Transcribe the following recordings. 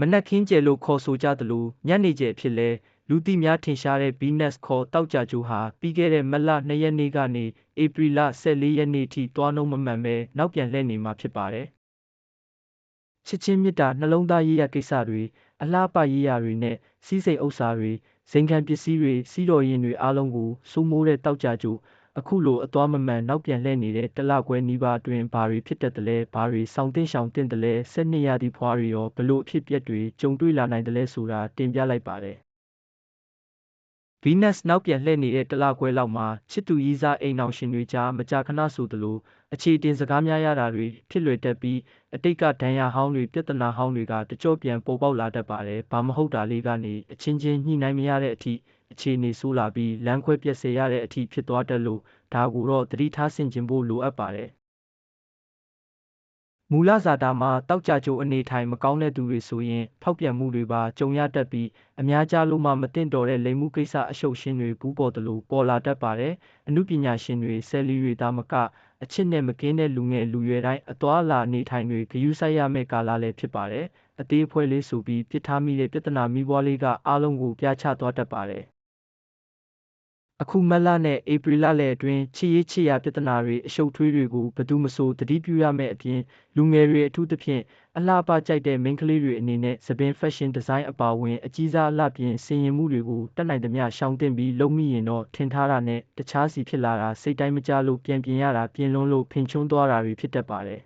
မနက်ခင်းကျယ်လို့ခေါ်ဆိုကြသလိုညနေကျယ်အဖြစ်လဲလူသိများထင်ရှားတဲ့ Venus ခေါ်တောက်ကြကြိုးဟာပြီးခဲ့တဲ့မတ်လ2ရက်နေ့ကနေဧပြီလ14ရက်နေ့ထိသွားနှုန်းမမှန်ပဲနောက်ပြန်လှည့်နေမှာဖြစ်ပါတယ်။ချစ်ချင်းမေတ္တာနှလုံးသားရေးရာကိစ္စတွေအလားပရေးရာတွေနဲ့စီးစိမ်ဥစ္စာတွေဇိမ်ခံပစ္စည်းတွေစီးတော်ရင်တွေအားလုံးကိုစိုးမိုးတဲ့တောက်ကြကြိုး အခုလိုအသွားမမှန်နောက်ပြန်လှည့်နေတဲ့တလခွဲနီးပါးအတွင်းဘာတွေဖြစ်တတ်သလဲဘာတွေဆောင်သင့်ရှောင်သင့်သလဲဆက်နှစ်ရာသီဖွားတွေရောဘလို့အဖြစ်အပျက်တွေကြုံတွေ့လာနိုင်သလဲဆိုတာတင်ပြလိုက်ပါတယ်။ Venus နောက်ပြန်လှည့်နေတဲ့တလခွဲလောက်မှာချစ်သူရည်စားအိမ်အောင်ရှင်တွေကြားမကြာခဏဆိုသလိုအခြေတင်စကားများရတာတွေဖြစ်လွယ်တတ်ပြီးအတိတ်ကဒဏ်ရာဟောင်းတွေပြဿနာဟောင်းတွေကတကြော့ပြန်ပေါ်ပေါက်လာတတ်ပါတယ်။ဘာမဟုတ်တာလေးကနေအချင်းချင်းညှိနှိုင်းမရတဲ့အထိ အခြေအနေဆိုးလာပြီးလမ်းခွဲပြက်စေရတဲ့အထိဖြစ်သွားတတ်လို့ဒါကိုတော့သတိထားဆင်ခြင်ဖို့လိုအပ်ပါတယ်။မူလဇာတာမှာတောက်ကြကြိုအနေထိုင်မကောင်းတဲ့သူတွေဆိုရင်ဖောက်ပြန်မှုတွေပါကြုံရတတ်ပြီးအများကြားလို့မှမသင့်တော်တဲ့လိမ်မှုကိစ္စအရှုပ်ရှင်းတွေပူးပေါ်သလိုပေါ်လာတတ်ပါတယ်။အမှုပညာရှင်တွေဆယ်လီတွေသာမကအချစ်နဲ့မကင်းတဲ့လူငယ်လူရွယ်တိုင်းအသွာအလာနေထိုင်တွေဂရုစိုက်ရမယ့်ကာလလည်းဖြစ်ပါတယ်။အသေးအဖွဲလေးဆိုပြီးပြစ်ထားမိတဲ့ပြဿနာမီးပွားလေးကအားလုံးကိုပြာချသွားတတ်ပါတယ်။ အခုမတ်လနဲ့ဧပြီလလယ်အတွင်းချစ်ရေးချစ်ရာပြဿနာတွေအရှုပ်ထွေးတွေကိုဘယ်သူမဆိုသတိပြုရမယ့်အပြင်လူငယ်တွေအထူးသဖြင့်အလှပကြိုက်တဲ့မိန်းကလေးတွေအနေနဲ့သပင်ဖက်ရှင်ဒီဇိုင်းအပါအဝင်အကြီးစားအလှပြင်ဆင်ယင်မှုတွေကိုတတ်နိုင်သမျှရှောင်သင့်ပြီးလုပ်မိရင်တော့ထင်ထားတာနဲ့တခြားစီဖြစ်လာတာစိတ်တိုင်းမကျလို့ပြန်ပြင်ရတာပြင်လွန်းလို့ဖင်ချွန်းသွားတာတွေဖြစ်တတ်ပါတယ်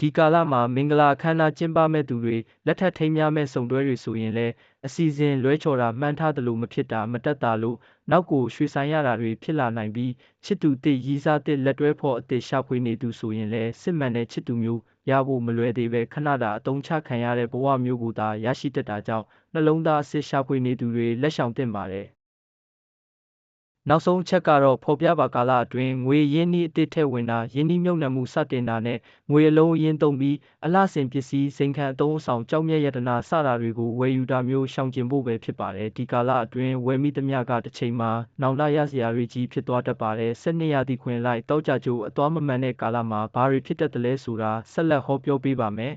ဒီကာလမှာ မင်္ဂလာအခမ်းအနားကျင်းပမယ့်သူတွေ လက်ထပ်ထိမ်းမြားမယ့် စုံတွဲတွေဆိုရင်လည်း အစီအစဉ်လွဲချော်တာ မှန်းထားသလိုမဖြစ်တာ မတက်တာလို့ နောက်ကိုရွှေ့ဆိုင်းရတာတွေ ဖြစ်လာနိုင်ပြီး ချစ်သူသစ် ရည်းစားသစ် လက်တွဲဖော်အသစ် ရှာဖွေနေသူဆိုရင်လည်း စစ်မှန်တဲ့ချစ်သူမျိုး ရဖို့မလွယ်သေးပဲခဏတာ အသုံးချခံရတဲ့ဘဝမျိုးကိုသာ ရရှိတတ်တာကြောင့် နှလုံးသားအစစ်ရှာဖွေနေသူတွေ လက်ရှောင်သင့်ပါတယ် နောက်ဆုံးအချက်ကတော့ဖော်ပြပါကာလအတွင်းငွေရင်းနှီးအသစ်ထည့်ဝင်တာရင်းနှီးမြှုပ်နှံမှုစတင်တာနဲ့ငွေအလုံးအရင်းသုံးပြီးအလှဆင်ပစ္စည်းစိန်ခံအသုံးအဆောင်ကြောက်မြတ်ယတနာစတာတွေကိုဝယ်ယူတာမျိုးရှောင်ကျဉ်ဖို့ပဲဖြစ်ပါတယ်ဒီကာလအတွင်းဝယ်မိသမျှကတစ်ချိန်မှာနောင်တရစရာတွေကြီးဖြစ်သွားတတ်ပါတယ်ဆက်နှစ်ရာသီခွင်လိုက်တောက်ကြကြိုးအသွားမမှန်တဲ့ကာလမှာဘာတွေဖြစ်တတ်သလဲဆိုတာဆက်လက်ဟောပြောပေးပါမယ်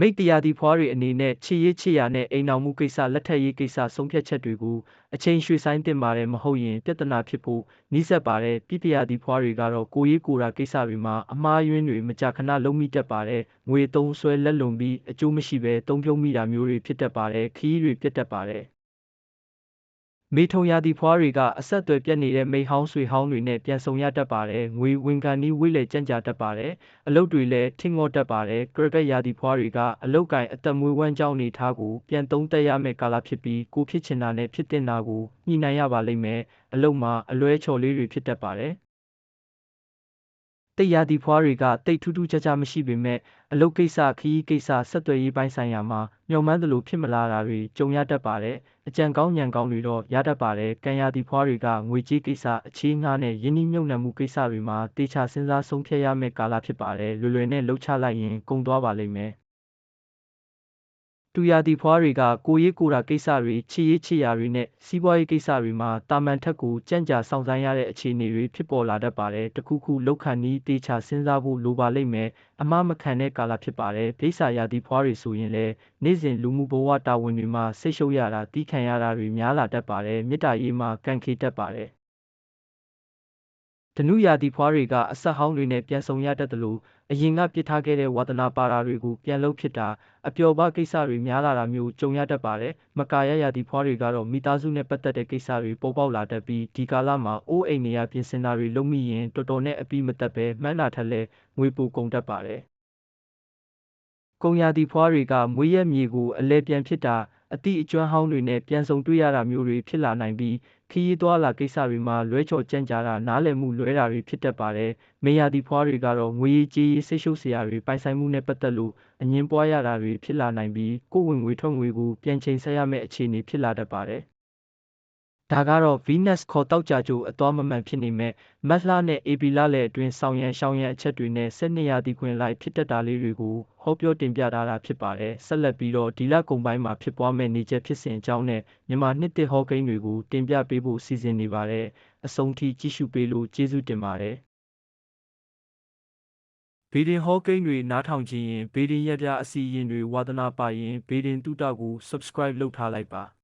မိတ်တရားဒီဖွားတွေအနေနဲ့ချစ်ရေးချစ်ရာနဲ့အိမ်အောင်မှုကိစ္စလက်ထပ်ရေးကိစ္စဆုံးဖြတ်ချက်တွေကိုအချိန်ရွှေ့ဆိုင်းတင်ပါတယ်မဟုတ်ရင်ပြဿနာဖြစ်ဖို့နှိစက်ပါတယ်ပြပြရာဒီဖွားတွေကတော့ကိုရေးကိုရာကိစ္စတွေမှာအမှားယွင်းတွေမကြာခဏလုံးမိတတ်ပါတယ်ငွေသုံးဆွဲလက်လွန်ပြီးအကျိုးမရှိဘဲတုံးပြုံးမိတာမျိုးတွေဖြစ်တတ်ပါတယ်ခီးတွေပြတ်တတ်ပါတယ် မေထုံရာသီဖွားတွေကအဆက်အသွယ်ပြတ်နေတဲ့မိဟောင်းဆွေဟောင်းတွေနဲ့ပြန်ဆုံရတတ်ပါတယ်။ငွေဝင်ကန်နီးဝိလေကြန့်ကြာတတ်ပါတယ်။အလုပ်တွေလည်းထင်ငေါ့တတ်ပါတယ်။ကရကက်ရာသီဖွားတွေကအလုတ်ကင်အသက်မွေးဝမ်းကြောင်းနေထားကိုပြန်သုံးသက်ရမယ့်ကာလဖြစ်ပြီးကိုဖြစ်ချင်တာနဲ့ဖြစ်တင်တာကိုညှိနှိုင်းရပါလိမ့်မယ်။အလုပ်မှာအလွဲချော်လေးတွေဖြစ်တတ်ပါတယ်။ တိတ်ရာသီဖွားတွေကတိတ်ထူးထူးခြားခြားမရှိပေမဲ့အလုပ်ကိစ္စခရီးကိစ္စဆက်သွယ်ရေးပိုင်းဆိုင်ရာမှာမျှော်မှန်းသလိုဖြစ်မလာတာတွေကြုံရတတ်ပါတယ်အကြံကောင်းဉာဏ်ကောင်းတွေတော့ရတတ်ပါတယ်ကံရာသီဖွားတွေကငွေကြေးကိစ္စအခြေငှားနဲ့ယင်းနှိမ့်မြုပ်နှံမှုကိစ္စတွေမှာတေချာစဉ်းစားဆုံးဖြတ်ရမယ့်ကာလဖြစ်ပါတယ်လွယ်လွယ်နဲ့လှုပ်ချလိုက်ရင်ကုန်သွားပါလိမ့်မယ် တူရာသီဖွားတွေကကိုရေးကိုတာကိစ္စတွေချစ်ရေးချစ်ရာတွေနဲ့စီးပွားရေးကိစ္စတွေမှာတာမန်ထက်ကိုကြံ့ကြာဆောင်ဆိုင်ရတဲ့အခြေအနေတွေဖြစ်ပေါ်လာတတ်ပါတယ်တခုခုလောက်ခံနီးတေချာစဉ်းစားဖို့လိုပါလိမ့်မယ်အမှားမခံတဲ့ကာလဖြစ်ပါတယ်ဒိဆာရာသီဖွားတွေဆိုရင်လည်းနေ့စဉ်လူမှုဘဝတာဝန်တွေမှာဆိတ်ရှုပ်ရတာတီးခံရတာတွေများလာတတ်ပါတယ်မေတ္တာရေးမှာကန့်ခေတတ်ပါတယ် ဓနုရာသီဖွားတွေကအဆက်ဟောင်းတွေနဲ့ပြန်ဆုံရတတ်သလိုအရင်ကပြစ်ထားခဲ့တဲ့ဝါသနာပါတာတွေကိုပြန်လုပ်ဖြစ်တာအပျော်ပါကိစ္စတွေများလာတာမျိုးကြုံရတတ်ပါတယ်။မကာရရာသီဖွားတွေကတော့မိသားစုနဲ့ပတ်သက်တဲ့ကိစ္စတွေပေါ်ပေါက်လာတတ်ပြီးဒီကာလမှာအိုးအိမ်နေရာပြင်ဆင်တာတွေလုပ်မိရင်တော်တော်နဲ့အပြီးမတက်ပဲမှန်းတာထက်လဲငွေပိုကုန်တတ်ပါတယ်။ကုံရာသီဖွားတွေကမွေးရက်မြေကိုအလဲပြန်ဖြစ်တာအသည့်အကျွမ်းဟောင်းတွေနဲ့ပြန်ဆုံတွေ့ရတာမျိုးတွေဖြစ်လာနိုင်ပြီး ခရီးသွားလာကိစ္စတွေမှာလွဲချော်ကြံ့ကြာတာနားလည်မှုလွဲတာတွေဖြစ်တတ်ပါတယ်။မေယာဒီဖွားတွေကတော့ငွေရေးကြေးရေးစိတ်ရှုပ်စရာတွေပိုင်ဆိုင်မှုနဲ့ပတ်သက်လို့အငင်းပွားရတာတွေဖြစ်လာနိုင်ပြီးကိုယ်ဝင်ငွေထွက်ငွေကိုပြန်ချိန်ဆရမယ့်အခြေအနေဖြစ်လာတတ်ပါတယ်။ ဒါကတော့ Venus ခေါ်တောက်ကြကြိုအသွားမမှန်ဖြစ်နေမဲ့ မတ်လနဲ့ ဧပြီလလည်းအတွင်း ဆောင်ရန်ရှောင်းရန်အချက်တွေနဲ့ဆက်နှစ်ရာသီခွင်လိုက်ဖြစ်တတ်တာလေးတွေကို ဟောပြောတင်ပြထားတာဖြစ်ပါတယ် ဆက်လက်ပြီးတော့ ဒီလကုန်ပိုင်းမှာဖြစ်ပွားမဲ့နေချက်ဖြစ်စဉ်အကြောင်းနဲ့ မြန်မာနှစ်တစ်ဟောကိန်းတွေကို တင်ပြပေးဖို့ စီစဉ်နေပါတယ် အဆုံးထိ ကြည့်ရှုပေးလို့ ကျေးဇူးတင်ပါတယ်ဘေဒင်ဟောကိန်းတွေ နားထောင်ခြင်းရင်ဘေဒင်ရက်ပြအစီအရင်တွေ ဝါသနာပါရင်ဘေဒင်တူတာကို subscribe လုပ်ထားလိုက်ပါ